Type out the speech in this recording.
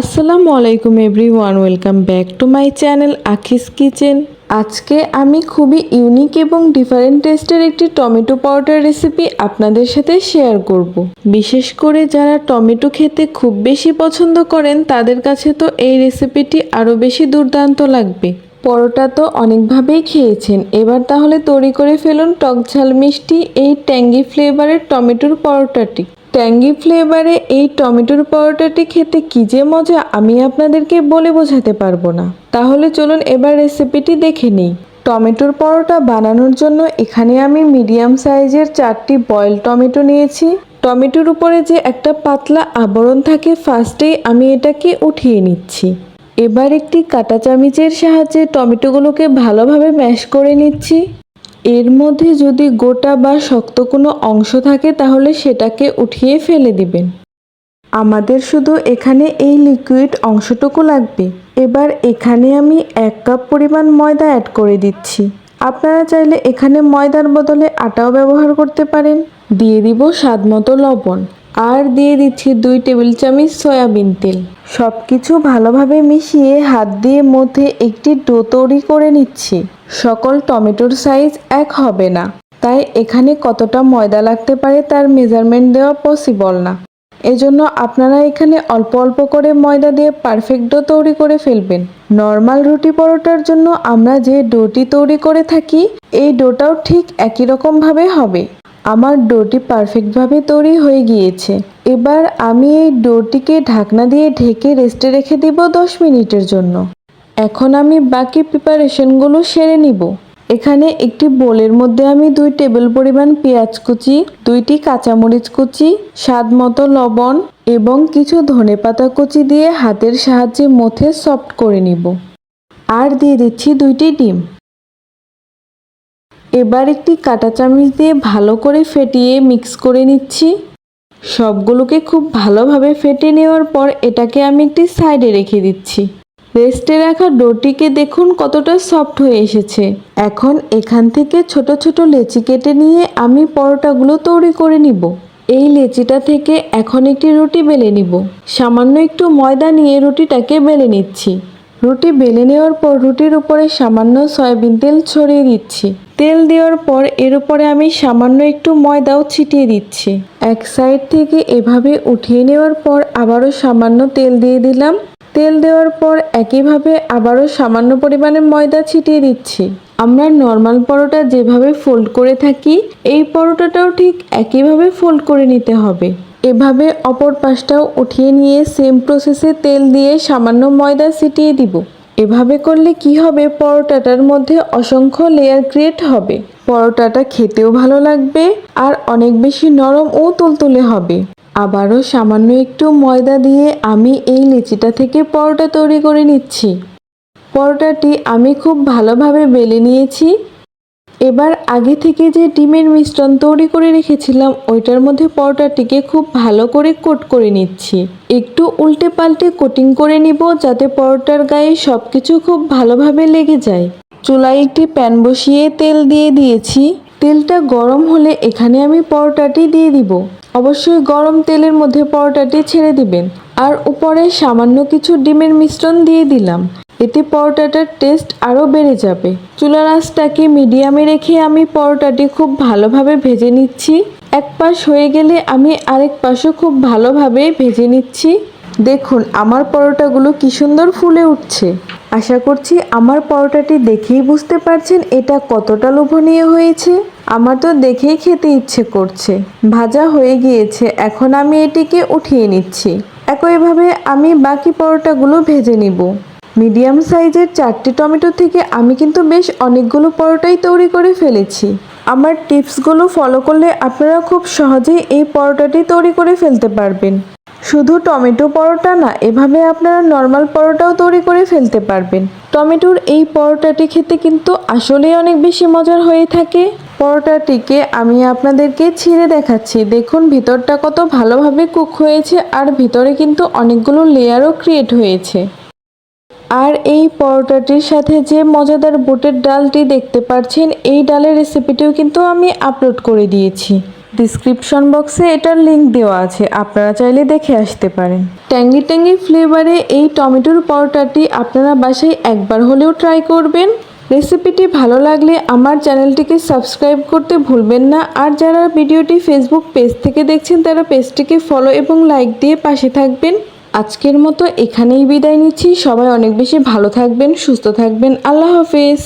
আসসালামু আলাইকুম everyone, welcome back to my channel Akhi's kitchen. আজকে আমি খুবই ইউনিক এবং ডিফারেন্ট টেস্টের একটি টমেটো পাউডার রেসিপি আপনাদের সাথে শেয়ার করব। বিশেষ করে যারা টমেটো খেতে খুব বেশি পছন্দ করেন, তাদের কাছে তো এই রেসিপিটি আরও বেশি দুর্দান্ত লাগবে। পরোটা তো অনেকভাবেই খেয়েছেন, এবার তাহলে তৈরি করে ফেলুন টক ঝাল মিষ্টি এই ট্যাঙ্গি ফ্লেভারের টমেটোর পরোটাটি। ট্যাঙ্গি ফ্লেভারে এই টমেটোর পরোটাটি খেতে কী যে মজা, আমি আপনাদেরকে বলে বোঝাতে পারব না। তাহলে চলুন এবার রেসিপিটি দেখে নিই। টমেটোর পরোটা বানানোর জন্য এখানে আমি মিডিয়াম সাইজের চারটি বয়েল টমেটো নিয়েছি। টমেটোর উপরে যে একটা পাতলা আবরণ থাকে, ফার্স্টেই আমি এটাকে উঠিয়ে নিচ্ছি। এবার একটি কাঁটা চামিচের সাহায্যে টমেটোগুলোকে ভালোভাবে ম্যাশ করে নিচ্ছি। এর মধ্যে যদি গোটা বা শক্ত কোনো অংশ থাকে, তাহলে সেটাকে উঠিয়ে ফেলে দিবেন। আমাদের শুধু এখানে এই লিকুইড অংশটুকু লাগবে। এবার এখানে আমি এক কাপ পরিমাণ ময়দা অ্যাড করে দিচ্ছি। আপনারা চাইলে এখানে ময়দার বদলে আটাও ব্যবহার করতে পারেন। দিয়ে দিব স্বাদ মতো লবণ। আর দিয়ে দিচ্ছি দুই টেবিল চামচ সয়াবিন তেল। সব কিছু ভালোভাবে মিশিয়ে হাত দিয়ে মধ্যে একটি ডো তৈরি করে নিচ্ছি। সকল টমেটোর সাইজ এক হবে না। তাই এখানে কতটা ময়দা লাগতে পারে তার মেজারমেন্ট দেওয়া পসিবল না। এজন্য আপনারা এখানে অল্প অল্প করে ময়দা দিয়ে পারফেক্ট ডো তৈরি করে ফেলবেন। নর্মাল রুটি পরোটার জন্য আমরা যে ডোটি তৈরি করে থাকি, এই ডোটাও ঠিক একই রকমভাবে হবে। আমার ডোটি পারফেক্টভাবে তৈরি হয়ে গিয়েছে। এবার আমি এই ডোটিকে ঢাকনা দিয়ে ঢেকে রেস্টে রেখে দিব দশ মিনিটের জন্য। এখন আমি বাকি প্রিপারেশনগুলো সেরে নিব। এখানে একটি বোলের মধ্যে আমি দুই টেবিল পরিমাণ পেঁয়াজ কুচি, দুইটি কাঁচামরিচ কুচি, স্বাদ মতো লবণ এবং কিছু ধনেপাতা কুচি দিয়ে হাতের সাহায্যে মথে সফট করে নিব। আর দিয়ে দিচ্ছি দুইটি ডিম। এবার একটি কাঁটা চামচ দিয়ে ভালো করে ফেটিয়ে মিক্স করে নিচ্ছি। সবগুলোকে খুব ভালোভাবে ফেটে নেওয়ার পর এটাকে আমি একটি সাইডে রেখে দিচ্ছি। রেস্টে রাখা ডোটিকে দেখুন কতটা সফট হয়ে এসেছে। এখন এখান থেকে ছোট ছোট লেচি কেটে নিয়ে আমি পরোটাগুলো তৈরি করে নিব। এই লেচিটা থেকে এখন একটি রুটি বেলে নিব। সামান্য একটু ময়দা নিয়ে রুটিটাকে বেলে নিচ্ছি। রুটি বেলে নেওয়ার পর রুটির উপরে সামান্য সয়াবিন তেল ছড়িয়ে দিচ্ছি। তেল দেওয়ার পর এর উপরে আমি সামান্য একটু ময়দাও ছিটিয়ে দিচ্ছি। এক সাইড থেকে এভাবে উঠিয়ে নেওয়ার পর আবারও সামান্য তেল দিয়ে দিলাম। তেল দেওয়ার পর একইভাবে আবারও সামান্য পরিমাণে ময়দা ছিটিয়ে দিচ্ছি। আমরা নর্মাল পরোটা যেভাবে ফোল্ড করে থাকি, এই পরোটাটাও ঠিক একইভাবে ফোল্ড করে নিতে হবে। এভাবে অপর পাশটাও উঠিয়ে নিয়ে সেম প্রসেসে তেল দিয়ে সামান্য ময়দা ছিটিয়ে দিব। এভাবে করলে কি হবে? পরোটাটার মধ্যে অসংখ্য লেয়ার ক্রিয়েট হবে। পরোটাটা খেতেও ভালো লাগবে আর অনেক বেশি নরম ও তুলতুলে হবে। আবারও সামান্য একটু ময়দা দিয়ে আমি এই লিচিটা থেকে পরোটা তৈরি করে নিচ্ছি। পরোটাটি আমি খুব ভালোভাবে বেলে নিয়েছি। এবার আগে থেকে যে ডিমের মিশ্রণ তৈরি করে রেখেছিলাম, ওইটার মধ্যে পরোটাটিকে খুব ভালো করে কোট করে নিচ্ছি। একটু উল্টে পাল্টে কোটিং করে নিব যাতে পরোটার গায়ে সব কিছু খুব ভালোভাবে লেগে যায়। চুলায় একটি প্যান বসিয়ে তেল দিয়ে দিয়েছি। তেলটা গরম হলে এখানে আমি পরোটাটি দিয়ে দিব। অবশ্যই গরম তেলের মধ্যে পরোটাটি ছেড়ে দিবেন। আর উপরে সামান্য কিছু ডিমের মিশ্রণ দিয়ে দিলাম। এতে পরোটাটার টেস্ট আরও বেড়ে যাবে। চুলা আঁচটাকে মিডিয়ামে রেখে আমি পরোটাটি খুব ভালোভাবে ভেজে নিচ্ছি। এক পাশ হয়ে গেলে আমি আরেক পাশও খুব ভালোভাবে ভেজে নিচ্ছি। দেখুন, আমার পরোটাগুলো কি সুন্দর ফুলে উঠছে। আশা করছি আমার পরোটাটি দেখেই বুঝতে পারছেন এটা কতটা লোভনীয় হয়েছে। আমার তো দেখেই খেতে ইচ্ছে করছে। ভাজা হয়ে গিয়েছে। এখন আমি এটিকে উঠিয়ে নিচ্ছি। একইভাবে আমি বাকি পরোটাগুলো ভেজে নিব। মিডিয়াম সাইজের চারটি টমেটো থেকে আমি কিন্তু বেশ অনেকগুলো পরোটাই তৈরি করে ফেলেছি। আমার টিপসগুলো ফলো করলে আপনারা খুব সহজেই এই পরোটাটি তৈরি করে ফেলতে পারবেন। শুধু টমেটো পরোটা না, এভাবে আপনারা নর্মাল পরোটাও তৈরি করে ফেলতে পারবেন। টমেটোর এই পরোটাটি খেতে কিন্তু আসলেই অনেক বেশি মজার হয়ে থাকে। পরোটাটিকে আমি আপনাদেরকে ছিঁড়ে দেখাচ্ছি। দেখুন, ভিতরটা কত ভালোভাবে কুক হয়েছে আর ভিতরে কিন্তু অনেকগুলো লেয়ারও ক্রিয়েট হয়েছে। আর এই পরোটাটির সাথে যে মজাদার বুটের ডালটি দেখতে পাচ্ছেন, এই ডালের রেসিপিটিও কিন্তু আমি আপলোড করে দিয়েছি। ডিসক্রিপশন বক্সে এটার লিংক দেওয়া আছে, আপনারা চাইলে দেখে আসতে পারেন। ট্যাঙ্গি ট্যাঙ্গি ফ্লেভারে এই টমেটোর পরোটাটি আপনারা বাসায় একবার হলেও ট্রাই করবেন। রেসিপিটি ভালো লাগলে আমার চ্যানেলটিকে সাবস্ক্রাইব করতে ভুলবেন না। আর যারা ভিডিওটি ফেসবুক পেজ থেকে দেখছেন, তারা পেজটিকে ফলো এবং লাইক দিয়ে পাশে থাকবেন। আজকের মতো এখানেই বিদায় নিচ্ছি। সবাই অনেক বেশি ভালো থাকবেন, সুস্থ থাকবেন। আল্লাহ হাফেজ।